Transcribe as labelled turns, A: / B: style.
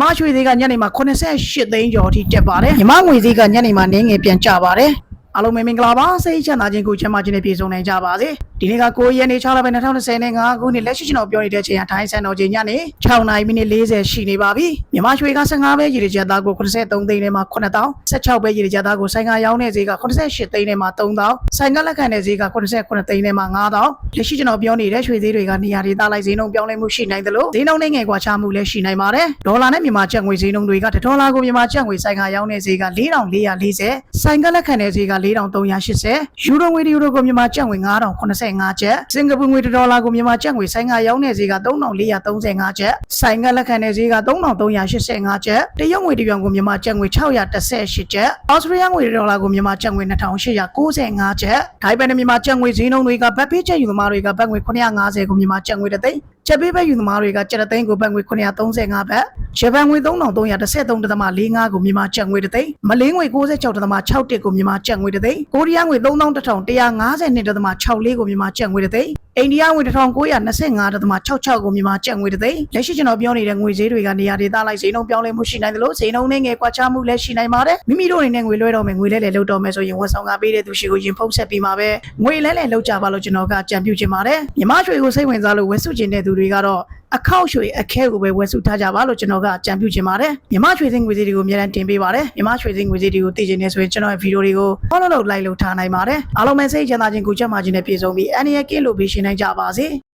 A: မြန်မာရွှေသေးကညနေမှာ88သိန်းကျော်အထိတက်ပါတယ်မြန်မာငွေသေးကညနေမှာနင်းငယ်ပြန်ကျပါတယ် အားလုံးပဲမင်္ဂလာပါစိတ်ချမ်းသာခြင်းကိုချမ်းသာခြင်းနဲ့ပြည့်စုံနိုင်ကြပါစေဒီနေ့က9ရက်နေ့6လပိုင်း2025ခုနှစ်လက်ရှိကျွန်တော်ပြောနေတဲ့ချိန်ကထိုင်းစံတော်ချိန်ညနေ6နာရီမိနစ်40ရှိနေပါပြီမြန်မာရွှေက15ပဲရေဒီချက်သားကို83သိန်းနဲ့မှ9000 16ပဲရေဒီချက်သားကိုဆိုင်ကရောင်းတဲ့ဈေးက88သိန်းနဲ့မှ3000ဆိုင်ကလက်ခံတဲ့ဈေးက89သိန်းနဲ့မှ9000လက်ရှိကျွန်တော်ပြောနေတဲ့ရွှေဈေးတွေကနေရာဒေသလိုက်ဈေးနှုန်းပြောင်းလဲမှုရှိနိုင်တယ်လို့ဈေးနှုန်းနဲ့ငယ်ကွာခြားမှုလည်းရှိနိုင်ပါတယ်ဒေါ်လာနဲ့မြန်မာကျပ်ငွေဈေးနှုန်းတွေကဒေါ်လာကိုမြန်မာကျပ်ငွေဆိုင်ကရောင်းတဲ့ဈေးက4440ဆိုင်ကလက်ခံတဲ့ဈေးက4380ယူရိုငွေတယူရိုကိုမြန်မာကျပ်ငွေ9085ကျပ်စင်ကာပူငွေဒေါ်လာကိုမြန်မာကျပ်ငွေဆိုင်ကရောင်းတဲ့ဈေးက3435ကျပ်ဆိုင်ကလက်ခံတဲ့ဈေးက3385ကျပ်တရုတ်ငွေတရွန်ကိုမြန်မာကျပ်ငွေ618ကျပ်အော်စတြေးလျငွေဒေါ်လာကိုမြန်မာကျပ်ငွေ2895ကျပ်ဒိုင်ပန်နဲ့မြန်မာကျပ်ငွေဈေးနှုန်းတွေကဘတ်ပေးချက်ယူသမားတွေကဘတ်ငွေ950ကိုမြန်မာကျပ်ငွေတစ်သိန်း ချက်ပေးပဲယူသမားတွေကကျပ်တစ်သိန်းကိုဘတ်ငွေ935ဘတ်ဂျပန်ငွေ3333.45ကိုမြန်မာကျပ်ငွေတစ်သိန်းမလေးငွေ96.61ကိုမြန်မာကျပ်ငွေတစ်သိန်းကိုရီးယားငွေ3152.64ကိုမြန်မာကျပ်ငွေတစ်သိန်း အိန္ဒိယငွေ1925.66ကိုမြန်မာကျပ်ငွေတစ်သိန်းလက်ရှိကျွန်တော်ပြောနေတဲ့ငွေဈေးတွေကနေရာဒေသလိုက်ဈေးနှုန်းပြောင်းလဲမှုရှိနိုင်တယ်လို့ဈေးနှုန်းနဲ့ငယ်ကွာခြားမှုလည်းရှိနိုင်ပါတယ်မိမိတို့အနေနဲ့ငွေလွှဲတော့မယ်ငွေလဲလဲလုပ်တော့မယ်ဆိုရင်ဝန်ဆောင်ကပေးတဲ့သူရှိကိုရင်ဖုံးဆက်ပြီးမှာပဲငွေလဲလဲလုပ်ကြပါလို့ကျွန်တော်ကကြံပြုချင်ပါတယ်မြမရွှေကိုစိတ်ဝင်စားလို့ဝယ်စုချင်တဲ့သူတွေကတော့အခောက်ရွှေအခဲကိုပဲဝယ်စုထားကြပါလို့ကျွန်တော်ကကြံပြုချင်ပါတယ်မြမရွှေစင်းငွေစည်းတွေကိုအများအားတင်ပေးပါတယ်မြမရွှေစင်းငွေစည်းတွေကိုသိချင်နေဆိုရင်ကျွန်တော်ရဲ့ဗီဒီယိုတွေကို follow လုပ် like လုပ်ထားနိုင်ပါတယ်အားလုံးပဲစိတ်ချမ်းသာခြင်းကိုကြက်မှခြင်းနဲ့ပြည့်စုံပြီးအန်ရကင်းလို့ပေးရှင်နိုင်ကြပါစေ